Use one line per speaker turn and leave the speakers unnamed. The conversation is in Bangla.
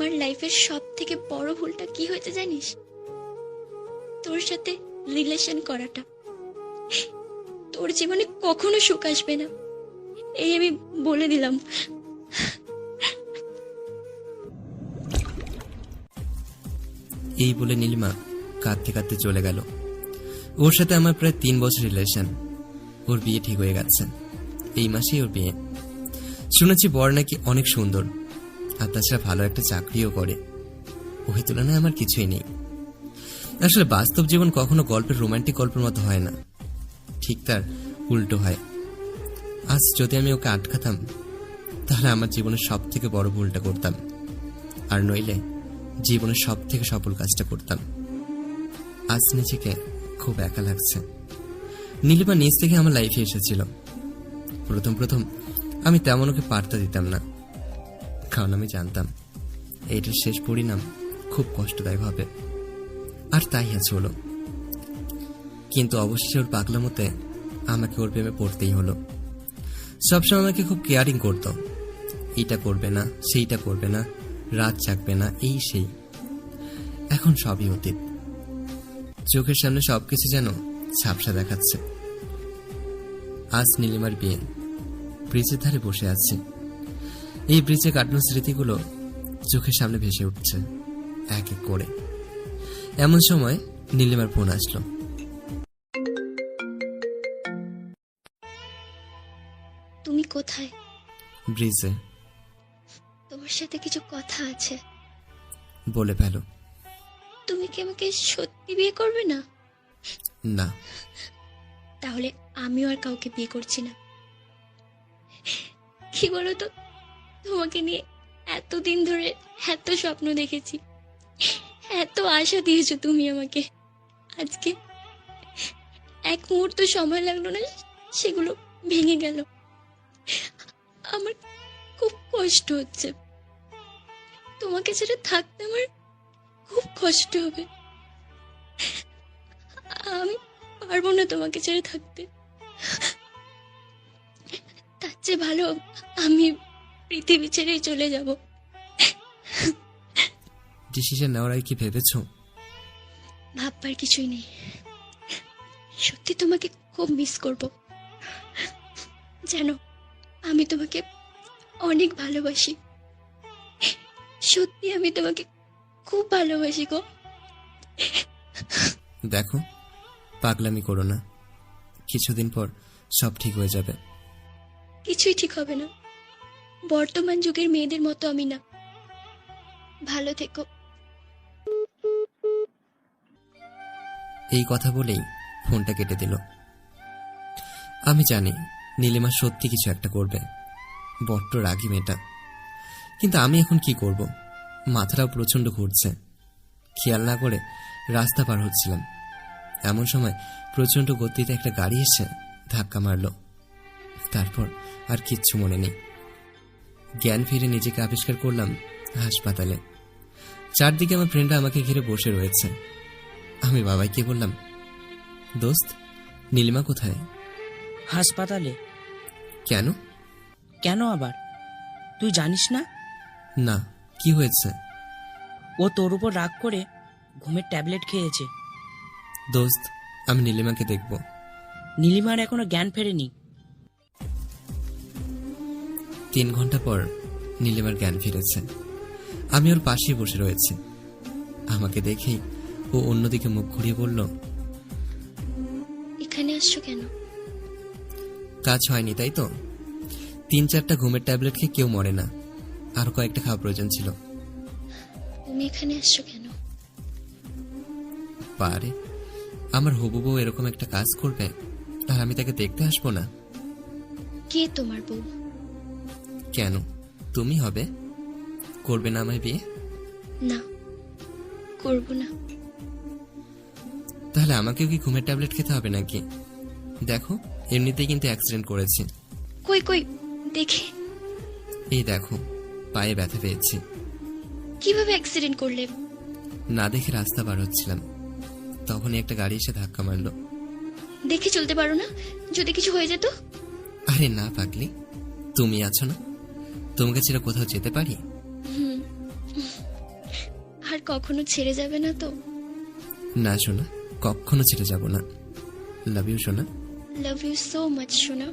আমার লাইফের সব থেকে বড় ভুলটা কি হয়েছে জানিস? তোর সাথে রিলেশন করাটা। তোর জীবনে কখনো সুখ আসবে না। এই আমি বলে দিলাম।
এই বলে নীলিমা কাঁদতে কাঁদতে চলে গেল। ওর সাথে আমার প্রায় তিন বছর রিলেশন ওর বিয়ে ঠিক হয়ে গেছে। এই মাসেই ওর বিয়ে। শুনেছি বর নাকি অনেক সুন্দর। আর তাছাড়া ভালো একটা চাকরিও করে। ওই তুলনায় আমার কিছুই নেই। আসলে বাস্তব জীবন কখনো গল্পের রোমান্টিক গল্পের মতো হয় না। ঠিক তার উল্টো হয়। আজ যদি আমি ওকে আটকাতাম, তাহলে আমার জীবনের সব থেকে বড় ভুলটা করতাম। আর নইলে জীবনের সব থেকে সফল কাজটা করতাম। আজ নিজেকে খুব একা লাগছে। নীলিমা নিজ থেকে আমার লাইফে এসেছিল। প্রথম প্রথম আমি তেমন ওকে পার্তা দিতাম না। কারণ আমি জানতাম, এইটার শেষ পরিণাম খুব কষ্টদায়ক হবে। আর তাই আছে হলো। কিন্তু অবশেষে ওর পাগলামতে আমাকে ওর প্রেমে পড়তেই হলো। সবসময় আমাকে খুব কেয়ারিং করতো। এইটা করবে না, সেইটা করবে না, রাত জাগবে না, এই সেই। এখন সবই অতীত। চোখের সামনে সবকিছু যেন ঝাপসা দেখাচ্ছে। আজ নীলিমার বিয়ে, ব্রিজের ধারে বসে আছি। এই ব্রিজে কাটানো স্মৃতিগুলো চোখের সামনে ভেসে উঠছে এক এক করে। এমন সময় নীলিমার ফোন আসলো।
তুমি কোথায়?
ব্রিজে।
তোমার সাথে কিছু কথা আছে।
বলে ফেলো।
তুমি কি আমাকে সত্যি বিয়ে করবে না?
না।
তাহলে আমিও আর কাউকে বিয়ে করছি না। কি বলো তো? তোমাকে নিয়ে এতদিন ধরে এত স্বপ্ন দেখেছি। এত আশা দিয়েছ তুমি আমাকে। আজকে এক মুহূর্ত সময় লাগল না, সেগুলো ভেঙে গেল। আমার খুব কষ্ট হচ্ছে। তোমাকে ছেড়ে থাকতে আমার খুব কষ্ট হবে। আমি পারব না তোমাকে ছেড়ে থাকতে। তার চেয়ে ভালো আমি পৃথিবী ছেড়েই চলে যাব।
ডিসিশন নেওয়ার আগে কি ভেবেছো?
ভাববার কিছুই নেই। সত্যি তোমাকে খুব মিস করব। জানো আমি তোমাকে অনেক ভালোবাসি। সত্যি আমি তোমাকে খুব ভালোবাসি গো।
দেখো পাগলামি করো না। কিছুদিন পর সব ঠিক হয়ে যাবে।
কিছুই ঠিক হবে না। বর্তমান যুগের মেয়েদের মতো আমি না। ভালো থেকো।
এই কথা বলেই ফোনটা কেটে দিল। আমি জানি নীলিমা সত্যি কিছু একটা করবে। বড্ড রাগি মেয়েটা। কিন্তু আমি এখন কি করব? মাথাটাও প্রচণ্ড ঘুরছে। খেয়াল না করে রাস্তা পার হচ্ছিলাম। এমন সময় প্রচণ্ড গতিতে একটা গাড়ি এসে ধাক্কা মারলো। তারপর আর কিচ্ছু মনে নেই। জ্ঞান ফিরে নিজেকে আবিষ্কার করলাম হাসপাতালে। চারদিকে আমার ফ্রেন্ডরা আমাকে ঘিরে বসে রয়েছে। আমি বাবাইকে বললাম দোস্ত নীলিমা কোথায়?
হাসপাতালে।
কেন?
কেন আবার? তুই জানিস না?
না কি হয়েছে?
ও তোর উপর রাগ করে ঘুমের ট্যাবলেট খেয়েছে।
দোস্ত আমি নীলিমাকে দেখব।
নীলিমার এখনও জ্ঞান ফেরেনি।
তিন ঘণ্টা পর নীলিমার জ্ঞান ফিরেছে। আমি ওর পাশেই বসে রয়েছি। আমাকে দেখেই ও অন্যদিকে মুখ ঘুরিয়ে বলল
এখানে আসছো কেন?
কাজ হয়নি তাই তো? তিন চারটা ঘুমের ট্যাবলেট খেয়ে কেউ মরে না। আর কয়েকটা খাওয়া প্রয়োজন ছিল।
তুমি এখানে আসছো কেন?
পারে আমার হবু বউ এরকম একটা কাজ করবে আর আমি তাকে দেখতে আসব না।
কে তোমার বউ?
কেন? তুমি হবে? করবে না আমায় বিয়ে?
না করব না।
তাহলে আমাকেও কি ঘুমের ট্যাবলেট খেতে হবে নাকি? দেখো এমনিতেই কিন্তু অ্যাক্সিডেন্ট করেছি।
কই কই? দেখে।
এই দেখো পায়ে ব্যথা পেয়েছি।
কীভাবে অ্যাক্সিডেন্ট করলে?
না দেখে রাস্তা পার হচ্ছিলাম। তখনই একটা গাড়ি এসে ধাক্কা মারলো।
দেখে চলতে পারো না? যদি কিছু হয়ে যেত?
আরে না পাগলি। তুমি আছো না? তোমাকে ছেড়ে কোথাও যেতে পারি?
হুম। আর কখনো ছেড়ে যাবে না তো?
না শোনা কখনো ছেড়ে যাব না। লাভ ইউ শোনা
লাভ ইউ সো মাচ সোনা।